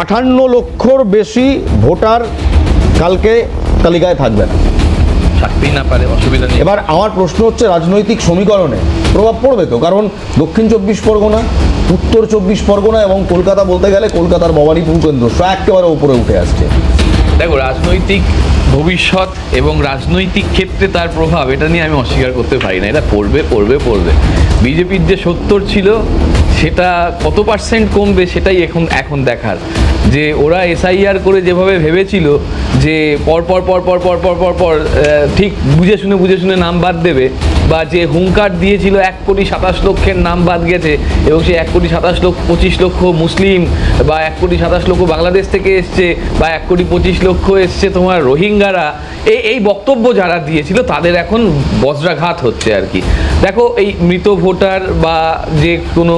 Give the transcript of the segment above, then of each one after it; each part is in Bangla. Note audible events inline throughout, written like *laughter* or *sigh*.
আটান্ন লক্ষর বেশি ভোটার কালকে তালিকায় থাকবে না থাকতেই না পারে অসুবিধা নেই। এবার আমার প্রশ্ন হচ্ছে রাজনৈতিক সমীকরণে প্রভাব পড়বে তো? কারণ দক্ষিণ চব্বিশ পরগনা উত্তর চব্বিশ পরগনা এবং কলকাতা বলতে গেলে কলকাতার ভবানীপুর কেন্দ্র সব একেবারে উপরে উঠে আসছে। দেখো রাজনৈতিক ভবিষ্যৎ এবং রাজনৈতিক ক্ষেত্রে তার প্রভাব এটা নিয়ে আমি অস্বীকার করতে পারি না। এটা পড়বে পড়বে পড়বে। বিজেপির যে সত্তর ছিল সেটা কত পার্সেন্ট কমবে সেটাই এখন এখন দেখার। যে ওরা এসআইআর করে যেভাবে ভেবেছিল, যে পর পর পর পর পর পর পর পর ঠিক বুঝে শুনে বুঝে শুনে নাম বাদ দেবে বা যে হুঙ্কার দিয়েছিল এক কোটি সাতাশ লক্ষের নাম বাদ গেছে এবং সেই এক কোটি সাতাশ লক্ষ, পঁচিশ লক্ষ মুসলিম বা এক কোটি সাতাশ লক্ষ বাংলাদেশ থেকে এসছে বা এক কোটি পঁচিশ লক্ষ এসছে তোমার রোহিঙ্গারা এই এই বক্তব্য যারা দিয়েছিল তাদের এখন বজ্রাঘাত হচ্ছে আর কি। দেখো এই মৃত ভোটার বা যে কোনো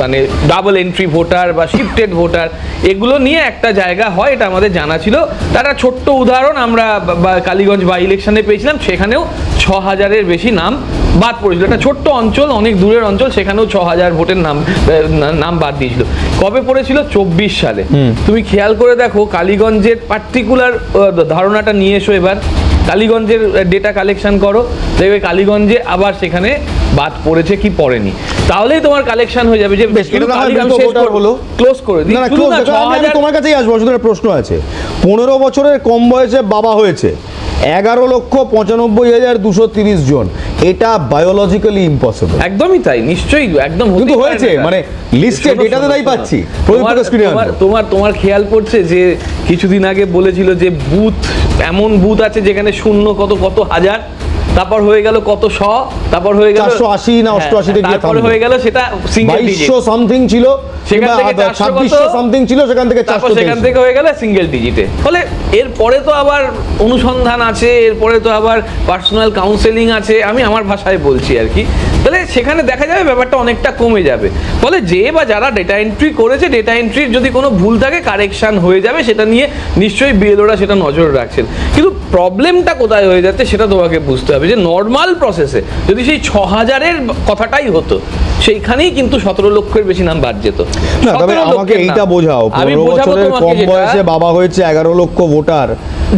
মানে ডাবল এন্ট্রি ভোটার বা শিফটেড ভোটার, এগুলো নিয়ে একটা জায়গা হয়, এটা আমাদের জানা ছিল। তারা ছোট্ট উদাহরণ আমরা কালীগঞ্জ বা ইলেকশনে পেয়েছিলাম, সেখানেও ছ হাজারের বেশি নাম বাদ পড়েছিল। একটা ছোট্ট অঞ্চল অনেক দূরের অঞ্চল সেখানেও ছ হাজার ভোটের নাম নাম বাদ দিয়েছিল। কবে পড়েছিল? চব্বিশ সালে। তুমি খেয়াল করে দেখো কালীগঞ্জের পার্টিকুলার ধারণাটা নিয়ে এসো এবার। কালীগঞ্জের ডেটা কালেকশন করো। দেখবে কালীগঞ্জে আবার সেখানে বাদ পড়েছে কি পড়েনি। তাহলেই তোমার কালেকশন হয়ে যাবে যে। ক্লোজ করে দিই। না না শুধু close না, দেখো, আমি- আমি 6000 তোমার কাছেই আসব প্রশ্ন আছে। পনেরো বছরের কম বয়সে বাবা হয়েছে। এগারো লক্ষ পঁচানব্বই হাজার দুশো তিরিশ জন। এটা বায়োলজিক্যালি ইম্পসিবল একদমই তাই নিশ্চয়ই একদম কিন্তু হয়েছে, মানে list এ শোনো, data তে শোনো, তাই পাচ্ছি। তোমার- তোমার- খেয়াল পড়ছে যে কিছুদিন আগে বলেছিল যে বুথ এমন বুথ আছে যেখানে শূন্য কত কত হাজার তারপর হয়ে গেল কত শ তারপর হয়ে গেল 480 না হ্যাঁ, 88 তে গিয়ে তারপরে হয়ে গেল সেটা সিঙ্গেল ডিজিট সামথিং ছিল সামথিং ছিল সেখান থেকে সেখান থেকে হয়ে গেল সিঙ্গেল ডিজিটে ফলে এরপরে তো আবার অনুসন্ধান আছে এরপরে তো আবার পার্সোনাল কাউন্সেলিং আছে আমি আমার ভাষায় বলছি আর কি। তাহলে সেখানে দেখা যাবে ব্যাপারটা অনেকটা কমে যাবে। ফলে যে বা যারা ডেটা এন্ট্রি করেছে ডেটা এন্ট্রির যদি কোনো ভুল থাকে কারেকশন হয়ে যাবে সেটা নিয়ে নিশ্চয়ই বিএলওরা সেটা নজর রাখছেন। কিন্তু প্রবলেমটা কোথায় হয়ে যাচ্ছে সেটা তোমাকে বুঝতে হবে যে নর্মাল প্রসেসে যদি সেই ছ হাজারের কথাটাই হতো সেইখানেই কিন্তু সতেরো লক্ষের বেশি নাম বাদ যেত। না তবে 17 আমাকে এইটা বোঝাও পনেরো বছরের কম বয়সে বাবা হয়েছে এগারো লক্ষ ভোটার।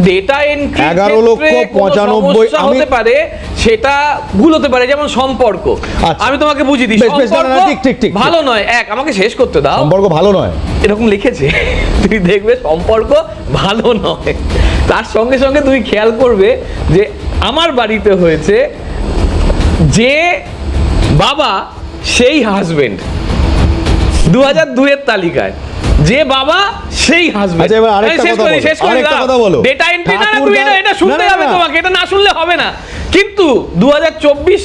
ডেটা এন্ট্রি 11 লক্ষ 95 আমি- হতে পারে সেটা ভুল হতে পারে যেমন সম্পর্ক। আচ্ছা। আমি তোমাকে বুঝিয়ে দিই সম্পর্ক ঠিক, ঠিক, ঠিক, ভালো নয়। এক আমাকে শেষ করতে দাও। সম্পর্ক ভালো নয়। এরকম লিখেছে। *laughs* তুমি দেখবে সম্পর্ক ভালো নয়। তার সঙ্গে সঙ্গে তুমি খেয়াল করবে যে আমার বাড়িতে হয়েছে যে বাবা সেই হাজবেন্ড দু হাজার দুয়ের তালিকায়। যে বাবা সেই হাজবেন্ড আচ্ছা, এবার আরেকটা কথা বলো, আরেকটা কথা বলো। ডেটা এন্ট্রি না না, তুমি এটা এটা শুনতে না, না, হবে না। তোমাকে এটা না শুনলে হবে না। কিন্তু দু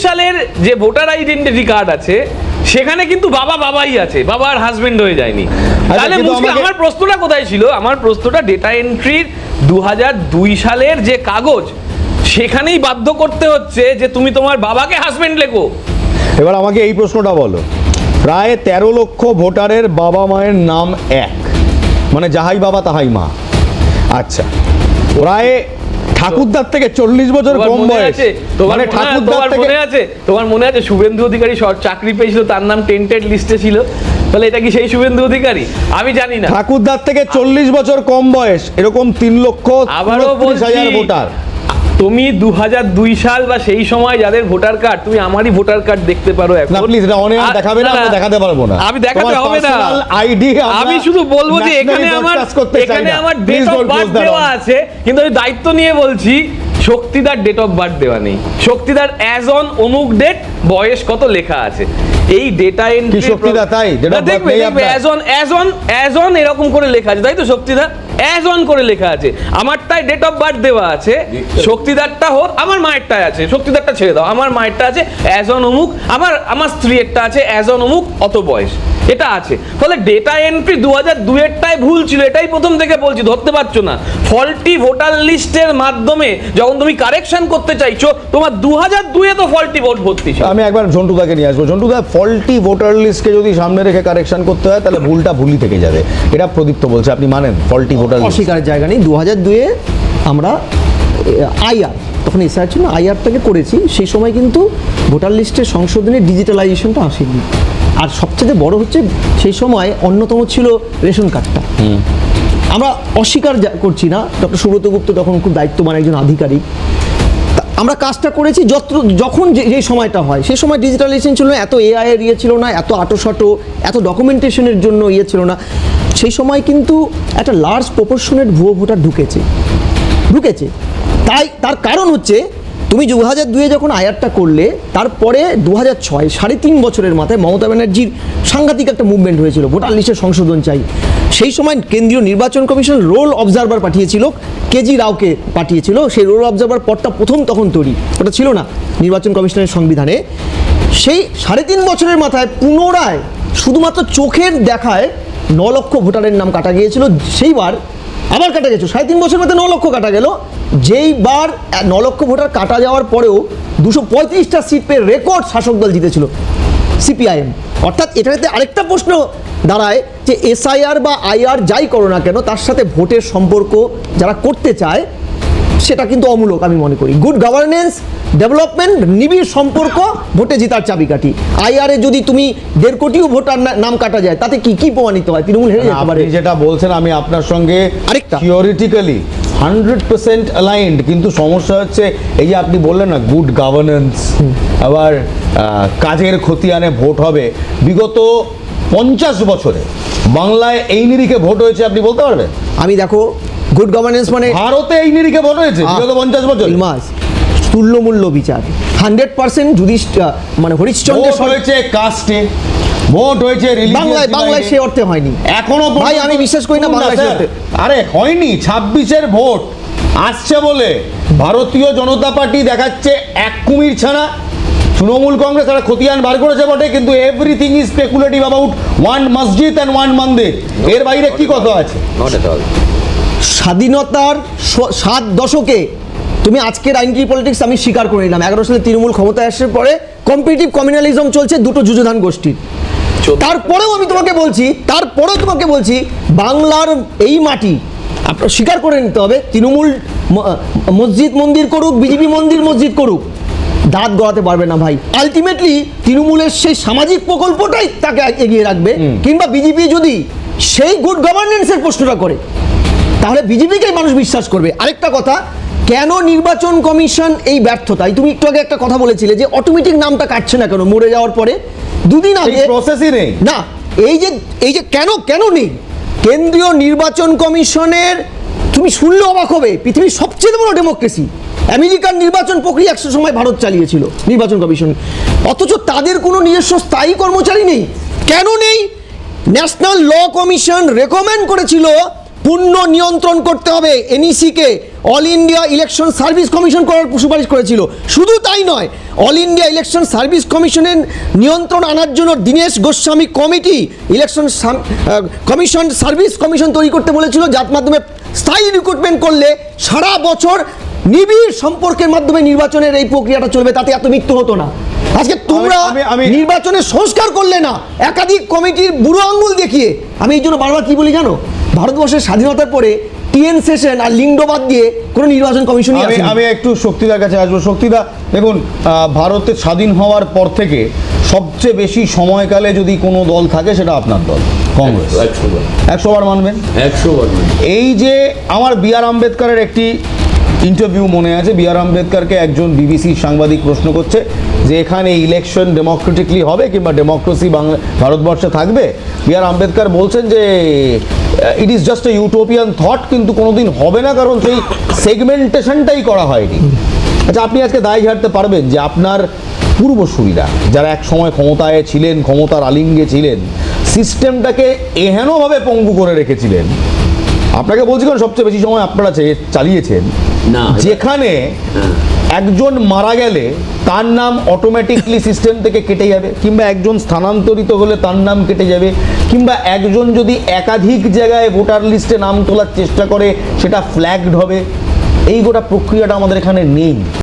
সালের যে ভোটার আইডেন্টিটি কার্ড আছে সেখানে কিন্তু বাবা বাবাই আছে বাবা আর হাজবেন্ড হয়ে যায়নি। তাহলে মুশকিল আমাকে- আমার প্রশ্নটা কোথায় ছিল? আমার প্রশ্নটা ডেটা এন্ট্রির দু হাজার দুই সালের যে কাগজ সেখানেই বাধ্য করতে হচ্ছে যে তুমি তোমার বাবাকে হাজবেন্ড লেখো। এবার আমাকে এই প্রশ্নটা বলো। প্রায় তেরো লক্ষ ভোটারের বাবা মায়ের নাম এক। মানে যাহাই বাবা তাহাই মা। আচ্ছা প্রায় ঠাকুরদার থেকে চল্লিশ বছর কম বয়স। তোমার মানে ঠাকুরদার মনে আছে? তোমার মনে আছে শুভেন্দু অধিকারী চাকরি পেয়েছিল তার নাম টেন্টেড লিস্টে ছিল? তাহলে এটা কি সেই শুভেন্দু অধিকারী? আমি জানি না। ঠাকুরদার থেকে চল্লিশ বছর কম বয়স এরকম তিন লক্ষ আবারও ভোটার। তুমি দু দুই সাল বা সেই সময় যাদের ভোটার কার্ড তুমি আমারই ভোটার কার্ড দেখতে পারো এখন। প্লিজ এটা অনেক দেখাবে না দেখাতে পারব না। আমি দেখাতে হবে না। আইডি আমি শুধু বলব যে এখানে আমার এখানে আমার ডেট অফ বার্থ দেওয়া আছে কিন্তু আমি দায়িত্ব নিয়ে বলছি শক্তিদার ডেট অফ বার্থ দেওয়া নেই। শক্তিদার অ্যাজ অন অমুক ডেট বয়স কত লেখা আছে। এই ডেটা এন্ট্রি শক্তিদা তাই? দেখবে? As on as on as on এরকম করে লেখা আছে। তাই তো শক্তিদা? অ্যাজ অন করে লেখা আছে। আমারটাই ডেট অফ বার্থ দেওয়া আছে। শক্তিদারটা হোক, আমার মায়েরটাই আছে। শক্তিদারটা ছেড়ে দাও। আমার মায়েরটা আছে অ্যাজ অন অমুক। আমার আমার স্ত্রীরটা আছে অ্যাজ অন অমুক, অত বয়স। এটা আছে। ফলে ডেটা এন্ট্রি দু হাজার দুয়েরটাই ভুল ছিল, এটাই প্রথম থেকে বলছি, ধরতে পারছ না। ফল্টি ভোটার লিস্টের মাধ্যমে যখন তুমি কারেকশন করতে চাইছো, তোমার দু হাজার দুয়ে তো ফল্টি ভোট ভর্তি আমি একবার ঝন্টুদাকে নিয়ে আসব। ঝন্টুদা ফল্টি ভোটার লিস্টকে যদি সামনে রেখে কারেকশন করতে হয়, তাহলে ভুলটা ভুলই থেকে যাবে। এটা প্রদীপ্ত বলছে, আপনি মানেন ফল্টি ভোটার লিস্ট অস্বীকারের জায়গা নেই। দু হাজার দুয়ে আমরা আইআর তখন এসআর ছিল আইআরটাকে করেছি। সেই সময় কিন্তু ভোটার লিস্টের সংশোধনের ডিজিটালাইজেশনটা আসেনি। আর সবচেয়ে বড় হচ্ছে সেই সময় অন্যতম ছিল রেশন কার্ডটা। আমরা অস্বীকার করছি না। ডক্টর সুব্রত গুপ্ত তখন খুব দায়িত্ববান একজন আধিকারিক। আমরা কাজটা করেছি যত যখন যে সময়টা হয় সেই সময় ডিজিটালাইজেশন ছিল না এত এআই এর ইয়ে ছিল না এত আটোশাটো এত ডকুমেন্টেশনের জন্য ইয়ে ছিল না। সেই সময় কিন্তু একটা লার্জ প্রপোর্শনের ভুয়ো ভোটার ঢুকেছে। ঢুকেছে। তাই, তার কারণ হচ্ছে, তুমি দু হাজার দুয়ে যখন আয়ারটা করলে, তারপরে দু হাজার ছয়, সাড়ে তিন বছরের মাথায় মমতা ব্যানার্জির সাংঘাতিক একটা মুভমেন্ট হয়েছিল, ভোটার লিস্টের সংশোধন চাই। সেই সময় কেন্দ্রীয় নির্বাচন কমিশন রোল অবজারভার পাঠিয়েছিল, কেজি রাওকে পাঠিয়েছিল, সেই রোল অবজারভার পদটা প্রথম তখন তৈরি, ওটা ছিল না নির্বাচন কমিশনের সংবিধানে। সেই সাড়ে তিন বছরের মাথায় পুনরায় শুধুমাত্র চোখের দেখায় ন লক্ষ ভোটারের নাম কাটা গিয়েছিল, সেইবার আবার কাটা গেছে সাড়ে তিন বছর মধ্যে ন লক্ষ কাটা গেল। যেইবার ন লক্ষ ভোটার কাটা যাওয়ার পরেও দুশো পঁয়ত্রিশটা সিট পেয়ে রেকর্ড শাসক দল জিতেছিল, সিপিআইএম। অর্থাৎ এটাতে আরেকটা প্রশ্ন দাঁড়ায় যে এসআইআর বা আইআর যাই করো না কেন, তার সাথে ভোটের সম্পর্ক যারা করতে চায় সেটা কিন্তু অমূলক আমি মনে করি। গুড গভর্নেন্স ডেভেলপমেন্ট নিবিড় সম্পর্ক ভোটে জেতার চাবিকাঠি। আইআরে যদি তুমি দেড় কোটিও ভোটার নাম কাটা যায় তাতে কি কি প্রমাণিত হয়? তৃণমূল হেরে যেতে পারে। যেটা বলছেন আমি আপনার সঙ্গে আরেকটা। থিওরিটিক্যালি হান্ড্রেড পার্সেন্ট অ্যালাইন্ড কিন্তু সমস্যা হচ্ছে এই যে আপনি বললেন না গুড গভর্নেন্স আবার কাজের খতিয়ানে ভোট হবে। বিগত পঞ্চাশ বছরে বাংলায় এই নিরিখে ভোট হয়েছে আপনি বলতে পারবেন? আমি দেখো গুড গভর্নেন্স মানে ভারতে এই নিরিখে ভোট হয়েছে বিগত পঞ্চাশ বছর। মাস। তুল্যমূল্য বিচার। হান্ড্রেড পার্সেন্ট যদি মানে হরিশ্চন্দ্রের ভোট হয়েছে কাস্টে ভোট হয়েছে বাংলায় বাংলায় সে অর্থে হয়নি। এখনও ভাই, আমি বিশ্বাস করি না বাংলায় আরে হয়নি ছাব্বিশের ভোট। আসছে বলে ভারতীয় জনতা পার্টি দেখাচ্ছে এক কুমির ছাড়া তৃণমূল কংগ্রেস একটা খতিয়ান বার করেছে বটে কিন্তু everything is speculative about one মসজিদ অ্যান্ড ওয়ান মন্দির এর বাইরে কি কথা আছে? নট এট অল স্বাধীনতার সাত দশকে তুমি আজকের আইনটি পলিটিক্স আমি স্বীকার করে নিলাম। এগারো সালে তৃণমূল ক্ষমতায় আসার পরে কম্পিটিটিভ কমিউনালিজম চলছে দুটো যুযুধান গোষ্ঠীর। তারপরেও আমি তোমাকে বলছি তারপরেও তোমাকে বলছি বাংলার এই মাটি আপনার স্বীকার করে নিতে হবে তৃণমূল মসজিদ মন্দির করুক বিজেপি মন্দির মসজিদ করুক দাঁত গড়াতে পারবে না ভাই। আলটিমেটলি তৃণমূলের সেই সামাজিক প্রকল্পটাই তাকে এগিয়ে রাখবে কিংবা বিজেপি যদি সেই গুড গভর্নেন্সের প্রশ্নটা করে তাহলে বিজেপিকেই মানুষ বিশ্বাস করবে। আরেকটা কথা কেন নির্বাচন কমিশন এই ব্যর্থতায়? তুমি একটু আগে একটা কথা বলেছিলে যে অটোমেটিক নামটা কাটছে না কেন মরে যাওয়ার পরে? দুদিন আগে প্রসেসই নেই। না এই যে এই যে কেন কেন নেই? কেন্দ্রীয় নির্বাচন কমিশনের তুমি শুনলে অবাক হবে পৃথিবীর সবচেয়ে বড় ডেমোক্রেসি আমেরিকার নির্বাচন প্রক্রিয়া একশো সময় ভারত চালিয়েছিল নির্বাচন কমিশন। অথচ তাদের কোনো নিজস্ব স্থায়ী কর্মচারী নেই। কেন নেই? ন্যাশনাল ল কমিশন রেকমেন্ড করেছিল পূর্ণ নিয়ন্ত্রণ করতে হবে। এনইসিকে all India election service commission করার সুপারিশ করেছিল। শুধু তাই নয় অল ইন্ডিয়া ইলেকশন সার্ভিস কমিশনের নিয়ন্ত্রণ আনার জন্য Dinesh Goswami committee election commission service commission তৈরি করতে বলেছিল যার মাধ্যমে স্থায়ী রিক্রুটমেন্ট করলে সারা বছর নিবিড় সম্পর্কের মাধ্যমে নির্বাচনের এই প্রক্রিয়াটা চলবে তাতে এত মৃত্যু হতো না। আজকে তোমরা নির্বাচনের সংস্কার করলে না একাধিক কমিটির বুড়ো আঙ্গুল দেখিয়ে। আমি এই জন্য বারবার কি বলি জানো? ভারতবর্ষের স্বাধীনতার পরে টিএন সেশন আর লিঙ্গ বাদ দিয়ে কোনো নির্বাচন কমিশনই আমি আমি একটু শক্তিদার কাছে আসব। শক্তিদা দেখুন ভারতের স্বাধীন হওয়ার পর থেকে সবচেয়ে বেশি সময়কালে যদি কোনো দল থাকে সেটা আপনার দল কংগ্রেস। একশো বার। মানবেন? একশো বার এই যে আমার বি আর আম্বেদকরের একটি ইন্টারভিউ মনে আছে বি আর আম্বেদকরকে একজন বিবিসি সাংবাদিক প্রশ্ন করছে যে এখানে ইলেকশন ডেমোক্রেটিকলি হবে কিংবা ডেমোক্রেসি বাংলা ভারতবর্ষে থাকবে? বি আর আম্বেদকর বলছেন যে it is just a utopian thought কিন্তু কোনোদিন হবে না কারণ সেই সেগমেন্টেশনটাই করা হয়নি। আচ্ছা আপনি আজকে দায় ঝাড়তে পারবেন যে আপনার পূর্বসূরীরা যারা এক সময় ক্ষমতায় ছিলেন ক্ষমতার আলিঙ্গে ছিলেন সিস্টেমটাকে এহেনভাবে পঙ্গু করে রেখেছিলেন। আপনাকে বলছি কারণ সবচেয়ে বেশি সময় আপনারা চালিয়েছেন? না। যেখানে একজন মারা গেলে তার নাম অটোমেটিকলি সিস্টেম থেকে কেটে যাবে কিংবা একজন স্থানান্তরিত হলে তার নাম কেটে যাবে। কিংবা একজন যদি একাধিক জায়গায় ভোটার লিস্টে নাম তোলার চেষ্টা করে, সেটা ফ্ল্যাগড হবে। এই গোটা প্রক্রিয়াটা আমাদের এখানে নেই।